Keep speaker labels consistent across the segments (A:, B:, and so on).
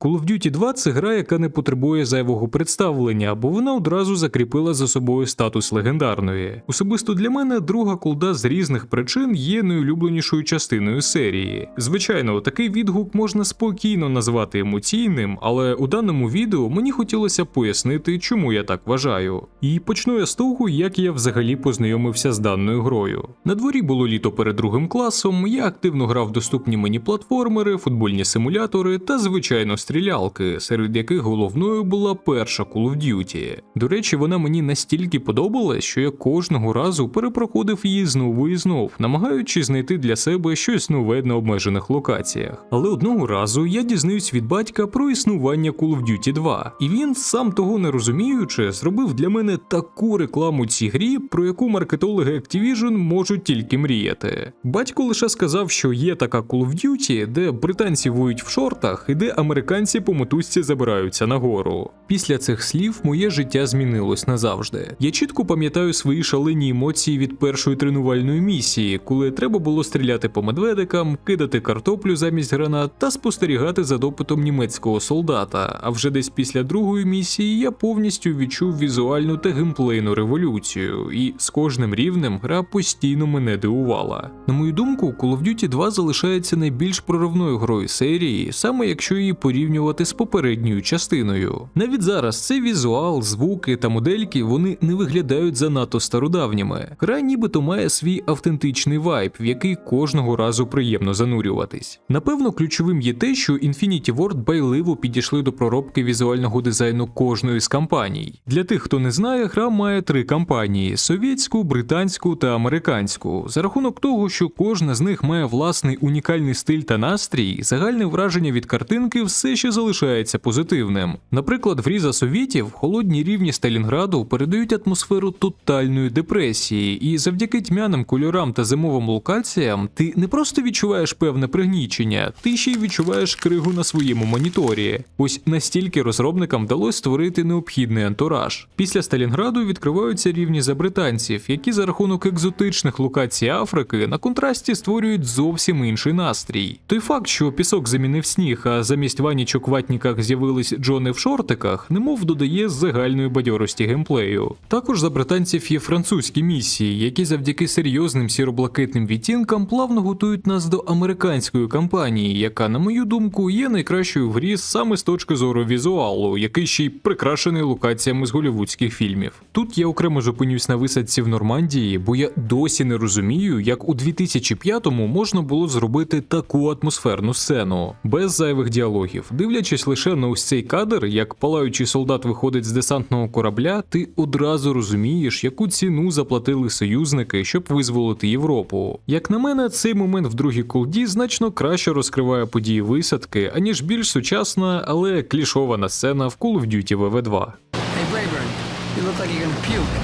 A: Call of Duty 2 це гра, яка не потребує зайвого представлення, бо вона одразу закріпила за собою статус легендарної. Особисто для мене друга колда з різних причин є найулюбленішою частиною серії. Звичайно, такий відгук можна спокійно назвати емоційним, але у даному відео мені хотілося пояснити, чому я так вважаю. І почну я з того, як я взагалі познайомився з даною грою. На дворі було літо перед другим класом, я активно грав доступні мені платформери, футбольні симулятори та, звичайно, стрілялки, серед яких головною була перша Call of Duty. До речі, вона мені настільки подобалась, що я кожного разу перепроходив її знову і знов, намагаючись знайти для себе щось нове на обмежених локаціях. Але одного разу я дізнаюсь від батька про існування Call of Duty 2, і він, сам того не розуміючи, зробив для мене таку рекламу цій грі, про яку маркетологи Activision можуть тільки мріяти. Батько лише сказав, що є така Call of Duty, де британці воюють в шортах і де американці по мотузці забираються нагору. Після цих слів моє життя змінилось назавжди. Я чітко пам'ятаю свої шалені емоції від першої тренувальної місії, коли треба було стріляти по медведикам, кидати картоплю замість гранат та спостерігати за допитом німецького солдата. А вже десь після другої місії я повністю відчув візуальну та геймплейну революцію, і з кожним рівнем гра постійно мене дивувала. На мою думку, Call of Duty 2 залишається найбільш проривною грою серії, саме якщо її порівнювати з попередньою частиною. Навіть зараз цей візуал, звуки та модельки вони не виглядають занадто стародавніми. Гра нібито має свій автентичний вайб, в який кожного разу приємно занурюватись. Напевно, ключовим є те, що Infinity Ward байливо підійшли до проробки візуального дизайну кожної з кампаній. Для тих, хто не знає, гра має три кампанії: совєтську, британську та американську. За рахунок того, що кожна з них має власний унікальний стиль та настрій, загальне враження від картинки все ще залишається позитивним. Наприклад, в грі за совітів холодні рівні Сталінграду передають атмосферу тотальної депресії, і завдяки тьмяним кольорам та зимовим локаціям ти не просто відчуваєш певне пригнічення, ти ще й відчуваєш кригу на своєму моніторі. Ось настільки розробникам вдалося створити необхідний антураж. Після Сталінграду відкриваються рівні за британців, які за рахунок екзотичних локацій Африки на контрасті створюють зовсім інший настрій. Той факт, що пісок замінив сніг, а замість ванічок в ватніках з'явились Джони в шортиках, немов додає загальної бадьорості геймплею. Також за британців є французькі місії, які завдяки серйозним сіроблакитним відтінкам плавно готують нас до американської кампанії, яка, на мою думку, є найкращою в грі саме з точки зору візуалу, який ще й прикрашений локаціями з голівудських фільмів. Тут я окремо зупинюсь на висадці в Нормандії, бо я досі не розумію, як у 2005-му можна було зробити таку атмосферну сцену без зайвих діалогів. Дивлячись лише на ось цей кадр, як палаючий солдат виходить з десантного корабля, ти одразу розумієш, яку ціну заплатили союзники, щоб визволити Європу. Як на мене, цей момент в другій колді значно краще розкриває події висадки, аніж більш сучасна, але клішована сцена в Call of Duty WW2.
B: Hey, Rayburn, you look like you're gonna puke.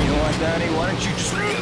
B: You know what, Donnie? Why don't you just...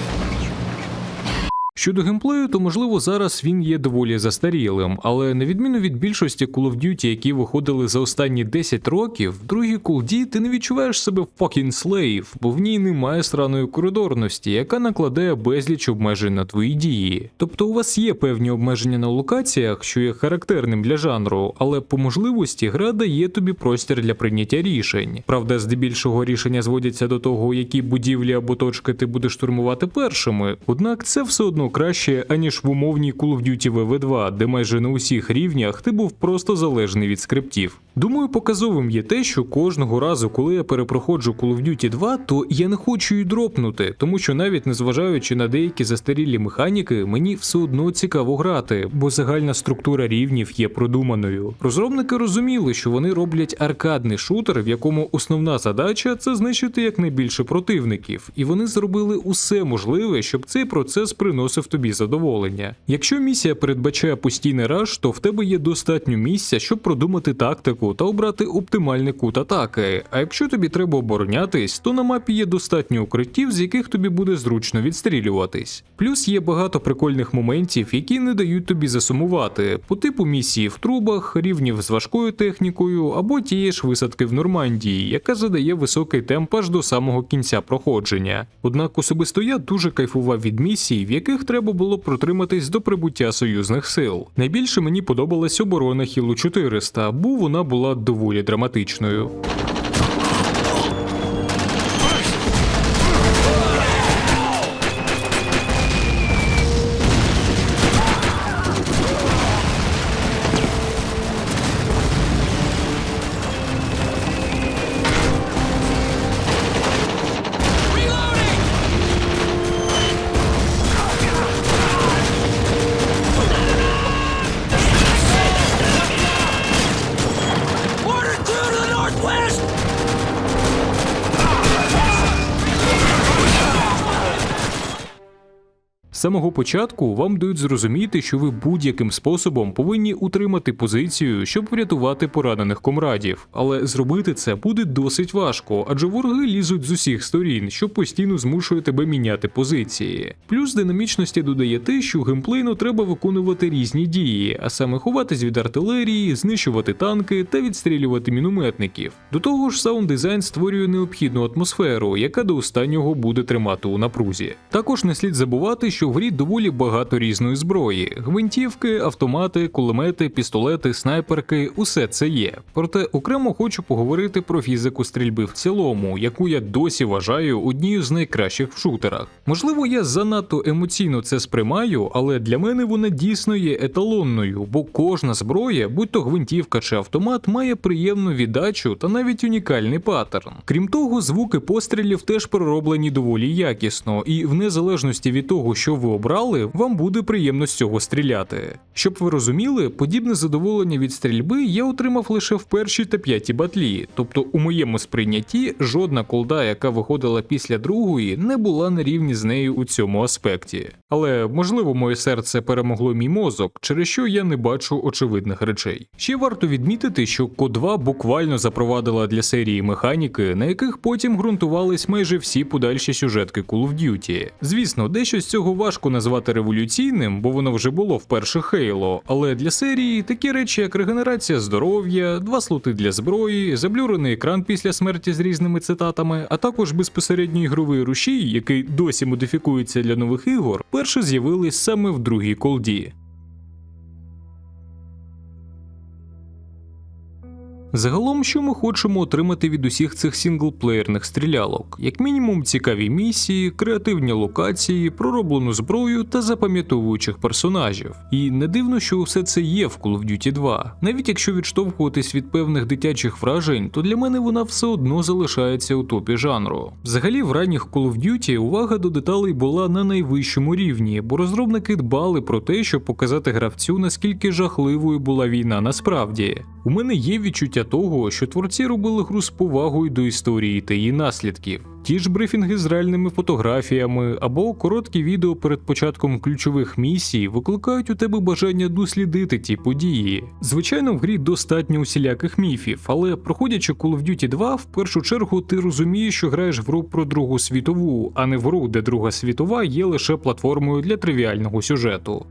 A: Щодо геймплею, то можливо зараз він є доволі застарілим, але на відміну від більшості Call of Duty, які виходили за останні 10 років, в другій колді ти не відчуваєш себе fucking slave, бо в ній немає сраної коридорності, яка накладає безліч обмежень на твої дії. Тобто у вас є певні обмеження на локаціях, що є характерним для жанру, але по можливості гра дає тобі простір для прийняття рішень. Правда, здебільшого рішення зводяться до того, які будівлі або точки ти будеш штурмувати першими, однак це все одно краще, аніж в умовній Call of Duty WW2, де майже на усіх рівнях ти був просто залежний від скриптів. Думаю, показовим є те, що кожного разу, коли я перепроходжу Call of Duty 2, то я не хочу її дропнути, тому що навіть незважаючи на деякі застарілі механіки, мені все одно цікаво грати, бо загальна структура рівнів є продуманою. Розробники розуміли, що вони роблять аркадний шутер, в якому основна задача це знищити якнайбільше противників, і вони зробили усе можливе, щоб цей процес приносив тобі задоволення. Якщо місія передбачає постійний раш, то в тебе є достатньо місця, щоб продумати тактику та обрати оптимальний кут атаки. А якщо тобі треба оборонятись, то на мапі є достатньо укриттів, з яких тобі буде зручно відстрілюватись. Плюс є багато прикольних моментів, які не дають тобі засумувати, по типу місії в трубах, рівнів з важкою технікою або тієї ж висадки в Нормандії, яка задає високий темп аж до самого кінця проходження. Однак особисто я дуже кайфував від місій, в яких треба було протриматись до прибуття союзних сил. Найбільше мені подобалась оборона Хілу 400, бо вона була доволі драматичною. З самого початку вам дають зрозуміти, що ви будь-яким способом повинні утримати позицію, щоб врятувати поранених комрадів. Але зробити це буде досить важко, адже вороги лізуть з усіх сторін, що постійно змушує тебе міняти позиції. Плюс динамічності додає те, що геймплейно треба виконувати різні дії, а саме ховатись від артилерії, знищувати танки та відстрілювати мінометників. До того ж, саунд дизайн створює необхідну атмосферу, яка до останнього буде тримати у напрузі. Також не слід забувати, що в грі доволі багато різної зброї: гвинтівки, автомати, кулемети, пістолети, снайперки усе це є. Проте окремо хочу поговорити про фізику стрільби в цілому, яку я досі вважаю однією з найкращих в шутерах. Можливо, я занадто емоційно це сприймаю, але для мене вона дійсно є еталонною, бо кожна зброя, будь то гвинтівка чи автомат, має приємну віддачу та навіть унікальний паттерн. Крім того, звуки пострілів теж пророблені доволі якісно, і в незалежності від того, що ви обрали, вам буде приємно з цього стріляти. Щоб ви розуміли, подібне задоволення від стрільби я отримав лише в першій та п'ятій батлі, тобто у моєму сприйнятті жодна колда, яка виходила після другої, не була на рівні з нею у цьому аспекті. Але можливо, моє серце перемогло мій мозок, через що я не бачу очевидних речей. Ще варто відмітити, що Ко2 буквально запровадила для серії механіки, на яких потім ґрунтувались майже всі подальші сюжетки Call of Duty. Звісно, дещо з цього важко назвати революційним, бо воно вже було в Хейло. Але для серії такі речі, як регенерація здоров'я, два слоти для зброї, заблюрений екран після смерті з різними цитатами, а також безпосередньо ігровий рушій, який досі модифікується для нових ігор, перше з'явились саме в другій колді. Загалом, що ми хочемо отримати від усіх цих сінглплеєрних стрілялок, як мінімум цікаві місії, креативні локації, пророблену зброю та запам'ятовуючих персонажів. І не дивно, що усе це є в Call of Duty 2. Навіть якщо відштовхуватись від певних дитячих вражень, то для мене вона все одно залишається у топі жанру. Взагалі, в ранніх Call of Duty увага до деталей була на найвищому рівні, бо розробники дбали про те, щоб показати гравцю, наскільки жахливою була війна насправді. У мене є відчуття того, що творці робили гру з повагою до історії та її наслідків. Ті ж брифінги з реальними фотографіями або короткі відео перед початком ключових місій викликають у тебе бажання дослідити ті події. Звичайно, в грі достатньо усіляких міфів, але проходячи Call of Duty 2, в першу чергу ти розумієш, що граєш в гру про Другу світову, а не в гру, де Друга світова є лише платформою для тривіального сюжету.